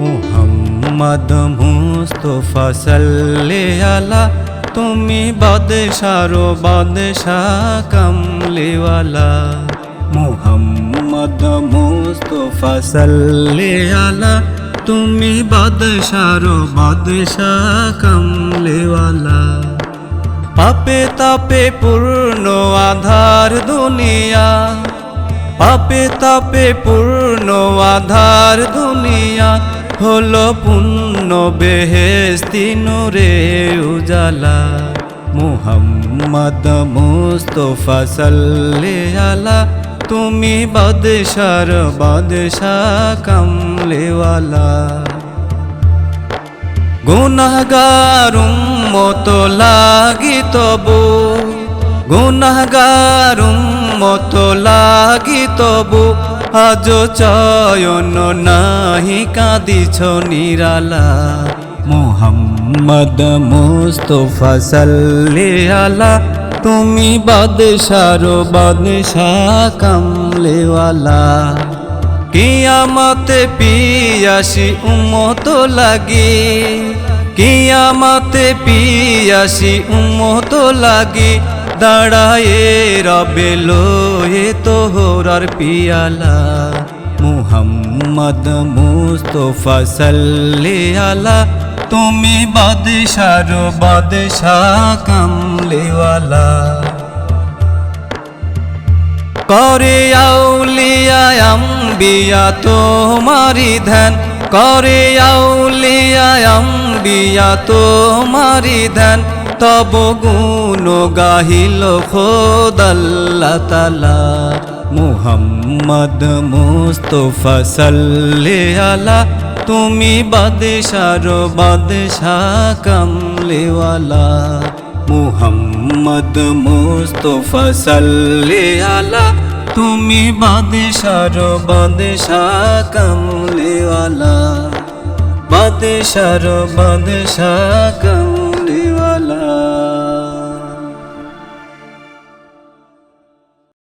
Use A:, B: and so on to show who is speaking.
A: মোহাম্মদ মুস্তফা সাল্লে আলা, তুমি বাদশারো বাদশাহ কামলিওয়ালা। মোহাম্মদ মুস্তফা সাল্লে আলা, তুমি বাদশারো বাদশাহ কামলিওয়ালা। পাপে তাপে পূর্ণ আধার দুনিয়া, পাপে তাপে পূর্ণ আধার দুনিয়া হলো পূর্ণ বেহেস্তি নূরে উজালা। মুহাম্মদ মুস্তফা সাল্লে আলা। তুমি বাদশার বাদশাহ কামলেওয়ালা। গুনাহগার উম্মত লাগি তবু। গুনাহগার উম্মত লাগি তবু। আজ চয়ন নাহি কাঁদিছ নিরালা। মোহাম্মদ মুস্তফা সাল্লে আলা। তুমি বাদশার বাদশাহ কামলেওয়ালা। কিয়ামতে পিয়াসি উম্মত লাগি। কিয়ামতে পিয়াসি উম্মত লাগি। দাঁড়ায়ে রবে লোয়ে তোহরার পিয়ালা। মুহাম্মদ মুস্তফা সাল্লে আলা। তুমি বাদশার বাদশাহ কামলেওয়ালা। করে আউলিয়া আম্বিয়া তোমারি ধ্যান। করে আউলিয়া আম্বিয়া তোমারি ধ্যান। তব গুণ গাহিল খোদাল্লা তালা মুহাম্মদ মুস্তফা সাল্লে আলা। তুমি বাদশার বাদশাহ কামলেওয়ালা। মুহাম্মদ মুস্তফা সাল্লে আলা। তুমি বাদশার বাদশাহ কামলেওয়ালা। বাদশার বাদশাহ কাম